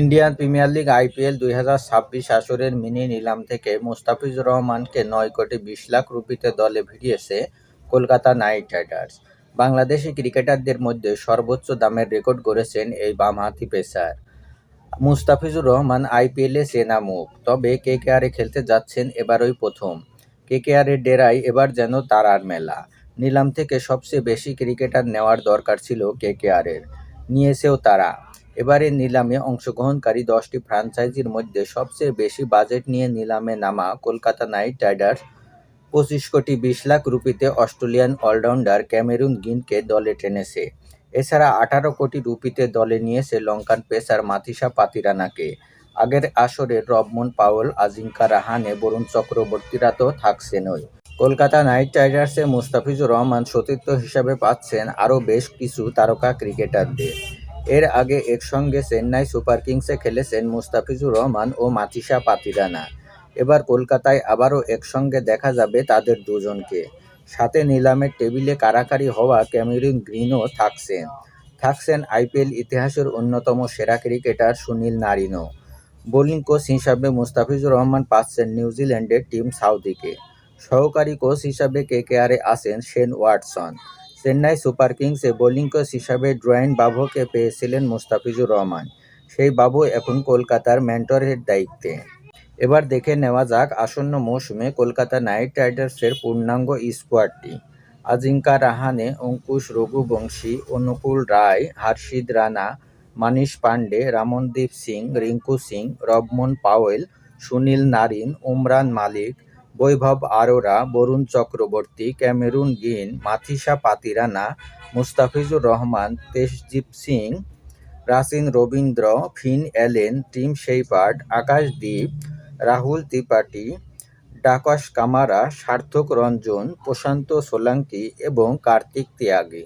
Indian premier league IPL দুই হাজার ছাব্বিশ আসরের মিনি নিলাম থেকে মুস্তাফিজুর রহমানকে নয় কোটি বিশ লাখ রুপিতে দলে ভিড়িয়েছে কলকাতা নাইট রাইডার্স। বাংলাদেশি ক্রিকেটারদের মধ্যে সর্বোচ্চ দামের রেকর্ড গড়েছেন এই বামহাতি পেসার। মুস্তাফিজুর রহমান আইপিএলে চেনা মুখ, তবে কেকেআরে খেলতে যাচ্ছেন এবারই প্রথম। কে কেকেআরের ডেরায় এবার যেন তারার মেলা। নিলাম থেকে সবচেয়ে বেশি ক্রিকেটার নেওয়ার দরকার ছিল কে কেকেআরের। নিয়েছেও তারা। এবারের নিলামে অংশগ্রহণকারী দশটি ফ্র্যাঞ্চাইজির মধ্যে সবচেয়ে বেশি বাজেট নিয়ে নিলামে নামা কলকাতা নাইট রাইডার্স। পঁচিশ কোটি বিশ লাখ রুপিতে অস্ট্রেলিয়ান অলরাউন্ডার ক্যামেরুন গিনকে দলে টেনেছে। এছাড়া আঠারো কোটি রুপিতে দলে নিয়েছে লঙ্কান পেসার মাথিসা পাতিরানাকে। আগের আসরে রবমন পাওয়েল, আজিঙ্কা রাহানে, বরুণ চক্রবর্তীরা তো থাকছেনই কলকাতা নাইট রাইডার্সে মুস্তাফিজুর রহমান সতীর্থ হিসাবে পাচ্ছেন আরও বেশ কিছু তারকা ক্রিকেটারদের। এর আগে একসঙ্গে চেন্নাই সুপার কিংসে খেলেছেন মুস্তাফিজুর রহমান ও মাতিসা পাতিরানা। এবার কলকাতায় আবারও একসঙ্গে দেখা যাবে তাদের দুজনকে। সাথে নিলামের টেবিলে কারাকারি হওয়া ক্যামেরুন গ্রিনও থাকছেন। থাকছেন আইপিএল ইতিহাসের অন্যতম সেরা ক্রিকেটার সুনীল নারিনও। বোলিং কোচ হিসাবে মুস্তাফিজুর রহমান পাচ্ছেন নিউজিল্যান্ডের টিম সাউদিকে। সহকারী কোচ হিসাবে কেকেআরে আছেন শেন ওয়াটসন। চেন্নাই সুপার কিংসে বোলিং কোচ হিসাবে ড্রয়েন বাবুকে পেয়েছিলেন মুস্তাফিজুর রহমান। সেই বাবু এখন কলকাতার মেন্টরের দায়িত্বে। এবার দেখে নেওয়া যাক আসন্ন মৌসুমে কলকাতা নাইট রাইডার্সের পূর্ণাঙ্গ স্কোয়াডটি। Ajinkya Rahane, Angkrish Raghuvanshi, Anukul Roy, Harshit Rana, Manish Pandey Ramandeep Singh, Rinku Singh Rovman Powell, Sunil Narine, Umran Malik Vaibhav Arora, Varun Chakravarthy, Cameron Green, Matheesha Pathirana, Mustafizur Rahman তেশজিৎ Singh Rachin Ravindra, Finn Allen Tim Shepherd Akashdeep Rahul Tripathi, ducks কামারা, সার্থক রঞ্জন, প্রশান্ত সোলাঙ্কি এবং কার্তিক ত্যাগী।